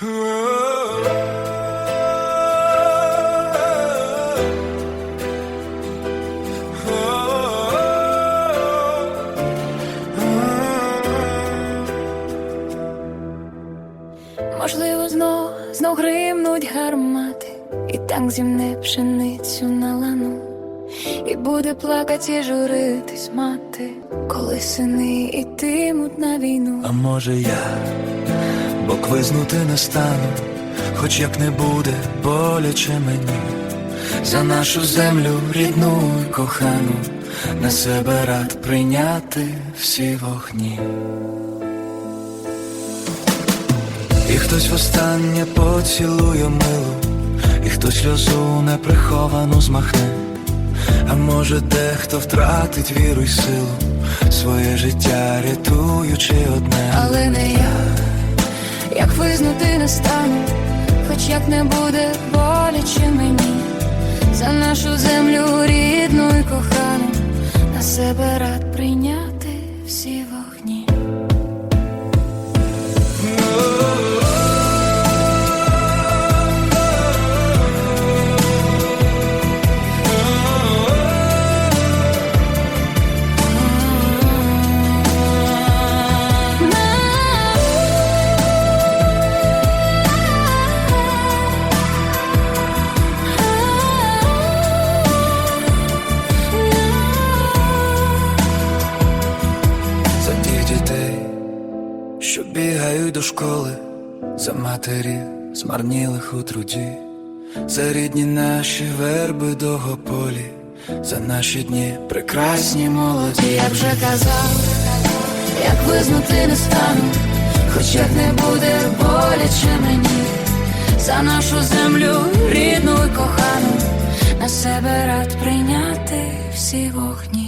Можливо, знов, знов гримнуть гармати, і танк зімне пшеницю на лану, і буде плакать і журитись мати, коли сини ітимуть на війну. А може я бок визнути не стану, хоч як не буде боляче мені, за нашу землю рідну й кохану, на себе рад прийняти всі вогні. І хтось востаннє поцілує милу, і хтось сльозу неприховану змахне, а може дехто втратить віру й силу, своє життя рятуючи одне. Але не я, як визнати не стану, хоч як не буде боляче мені, за нашу землю рідну бігають до школи, за матері змарнілих у труді, за рідні наші верби довгополі, за наші дні прекрасні молоді. Я вже казав, як визнати не стану, хоч як не буде боляче мені, за нашу землю рідну і кохану, на себе рад прийняти всі вогні.